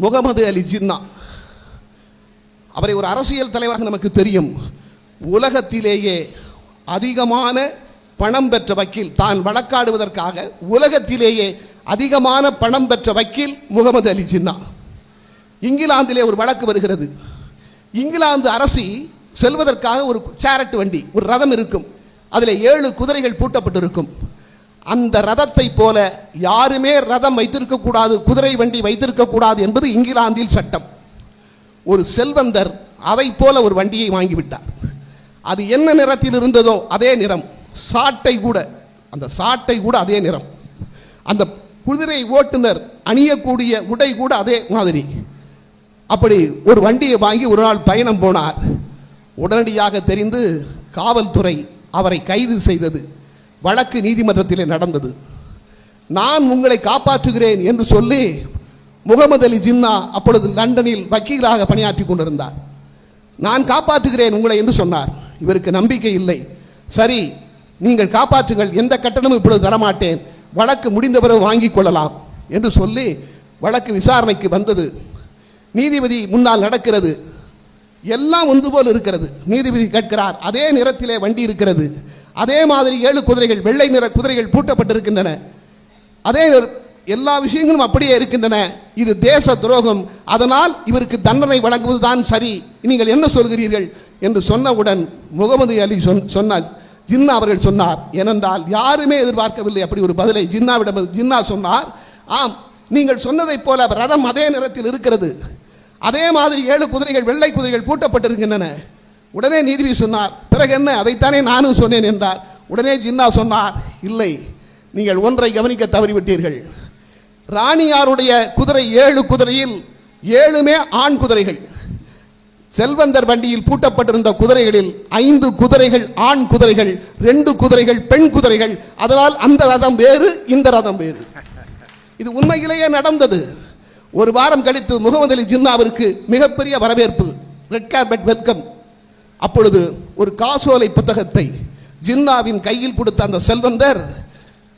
முகமது அலி ஜின்னா. அவரை ஒரு அரசியல் தலைவராக நமக்கு தெரியும். உலகத்திலேயே அதிகமான பணம் பெற்ற வக்கீல் தான் வழக்காடுவதற்காக உலகத்திலேயே அதிகமான பணம் பெற்ற வக்கீல் முகமது அலி ஜின்னா. இங்கிலாந்திலே ஒரு வழக்கு வருகிறது. இங்கிலாந்து அரசி செல்வதற்காக ஒரு சேரட் வண்டி ஒரு ரதம் இருக்கும். அதில் ஏழு குதிரைகள் பூட்டப்பட்டிருக்கும். அந்த ரதத்தை போல யாருமே ரதம் வைத்திருக்க கூடாது குதிரை வண்டி வைத்திருக்க கூடாது என்பது இங்கிலாந்தில் சட்டம். ஒரு செல்வந்தர் அதை போல ஒரு வண்டியை வாங்கிவிட்டார். அது என்ன நிறத்தில் இருந்ததோ அதே நிறம். சாட்டை கூட அந்த சாட்டை கூட அதே நிறம். அந்த குதிரை ஓட்டுநர் அணியக்கூடிய உடை கூட அதே மாதிரி. அப்படி ஒரு வண்டியை வாங்கி ஒரு நாள் பயணம் போனார். உடனடியாக தெரிந்து காவல்துறை அவரை கைது செய்தது. வழக்கு நீதிமன்றத்திலே நடந்தது. நான் உங்களை காப்பாற்றுகிறேன் என்று சொல்லி முகமது அலி ஜின்னா அப்பொழுது லண்டனில் வக்கீலாக பணியாற்றி கொண்டிருந்தார். நான் காப்பாற்றுகிறேன் உங்களை என்று சொன்னார். இவருக்கு நம்பிக்கை இல்லை. சரி நீங்கள் காப்பாற்றுங்கள். எந்த கட்டணமும் இப்பொழுது தரமாட்டேன். வழக்கு முடிந்த பிறகு வாங்கிக் கொள்ளலாம் என்று சொல்லி வழக்கு விசாரணைக்கு வந்தது. நீதிபதி முன்னால் நடக்கிறது. எல்லாம் ஒன்று போல் இருக்கிறது. நீதிபதி கேட்கிறார் அதே நிறத்திலே வண்டி இருக்கிறது. அதே மாதிரி ஏழு குதிரைகள் வெள்ளை நிற குதிரைகள் பூட்டப்பட்டிருக்கின்றன. அதே எல்லா விஷயங்களும் அப்படியே இருக்கின்றன. இது தேச துரோகம். அதனால் இவருக்கு தண்டனை வழங்குவதுதான் சரி. நீங்கள் என்ன சொல்கிறீர்கள்? என்று சொன்னவுடன் முகமது அலி சொன் சொன்னார் ஜின்னா அவர்கள் சொன்னார். ஏனென்றால் யாருமே எதிர்பார்க்கவில்லை அப்படி ஒரு பதிலை. ஜின்னாவிடம் ஜின்னா சொன்னார் ஆம் நீங்கள் சொன்னதைப் போல ரதம் அதே நிறத்தில் இருக்கிறது. அதே மாதிரி ஏழு குதிரைகள் வெள்ளை குதிரைகள் பூட்டப்பட்டிருக்கின்றன. உடனே நீதிபதி சொன்னார் பிறகு என்ன? அதைத்தானே நானும் சொன்னேன் என்றார். உடனே ஜின்னா சொன்னார் இல்லை நீங்கள் ஒன்றை கவனிக்க தவறிவிட்டீர்கள். ராணியாருடைய குதிரை ஏழு குதிரையில் ஏழுமே ஆண் குதிரைகள். செல்வந்தர் வண்டியில் பூட்டப்பட்டிருந்த குதிரைகளில் ஐந்து குதிரைகள் ஆண் குதிரைகள் ரெண்டு குதிரைகள் பெண் குதிரைகள். அதனால் அந்த ரதம் வேறு இந்த ரதம் வேறு. இது உண்மையிலேயே நடந்தது. ஒரு வாரம் கழித்து முகமது அலி ஜின்னாவிற்கு மிகப்பெரிய வரவேற்பு. ரெட் கார்பெட் வெல்கம் அப்பொழுது ஒரு காசோலை புத்தகத்தை ஜின்னாவின் கையில் கொடுத்த அந்த செல்வந்தர்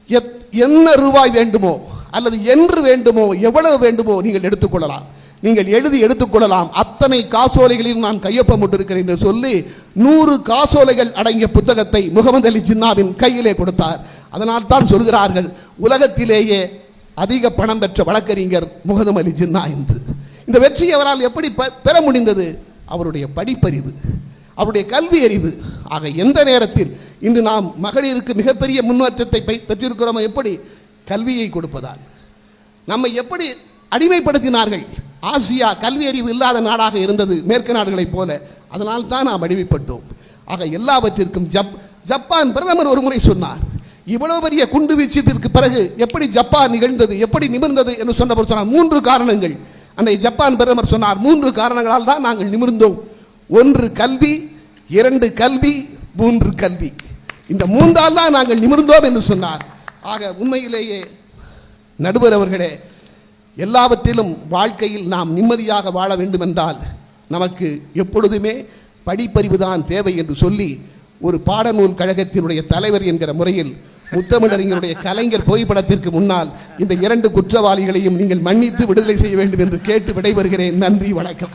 எத்- என்ன ரூபாய் வேண்டுமோ அல்லது என்று வேண்டுமோ எவ்வளவு வேண்டுமோ நீங்கள் எடுத்துக்கொள்ளலாம். நீங்கள் எழுதி எடுத்துக்கொள்ளலாம். அத்தனை காசோலைகளில் நான் கையொப்பமிட்டிருக்கிறேன் என்று சொல்லி நூறு காசோலைகள் அடங்கிய புத்தகத்தை முகமது அலி ஜின்னாவின் கையிலே கொடுத்தார். அதனால் தான் சொல்கிறார்கள் உலகத்திலேயே அதிக பணம் பெற்ற வழக்கறிஞர் முகமது அலி ஜின்னா என்று. இந்த வெற்றி அவரால் எப்படி பெ- பெற முடிந்தது? அவருடைய படிப்பறிவு. அவருடைய கல்வி அறிவு. ஆக எந்த நேரத்தில் இன்று நாம் மகளிருக்கு மிகப்பெரிய முன்னேற்றத்தை பெற்றிருக்கிறோமோ எப்படி? கல்வியை கொடுப்பதால். நம்மை எப்படி அடிமைப்படுத்தினார்கள்? ஆசியா கல்வி அறிவு இல்லாத நாடாக இருந்தது மேற்கு நாடுகளைப் போல. அதனால் தான் நாம் அடிமைப்பட்டோம். ஆக எல்லாவற்றிற்கும் ஜப் ஜப்பான் பிரதமர் ஒரு முறை சொன்னார் இவ்வளவு பெரிய குண்டு வீச்சிற்கு பிறகு எப்படி ஜப்பான் நிகழ்ந்தது எப்படி நிமிர்ந்தது? என்று சொன்னவர் சொன்னார் மூன்று காரணங்கள். அன்றைய ஜப்பான் பிரதமர் சொன்னார் மூன்று காரணங்களால் தான் நாங்கள் நிமிர்ந்தோம். ஒன்று கல்வி இரண்டு கல்வி மூன்று கல்வி. இந்த மூன்றால் தான் நாங்கள் நிமிர்ந்தோம் என்று சொன்னார். ஆக உண்மையிலேயே நடுவர் அவர்களே எல்லாவற்றிலும் வாழ்க்கையில் நாம் நிம்மதியாக வாழ வேண்டுமென்றால் நமக்கு எப்பொழுதுமே படிப்பறிவு தான் தேவை என்று சொல்லி ஒரு பாடநூல் கழகத்தினுடைய தலைவர் என்கிற முறையில் முத்தமிழறிஞருடைய கலைஞர் புகைப்படத்திற்கு முன்னால் இந்த இரண்டு குற்றவாளிகளையும் நீங்கள் மன்னித்து விடுதலை செய்ய வேண்டும் என்று கேட்டு விடைபெறுகிறேன். நன்றி வணக்கம்.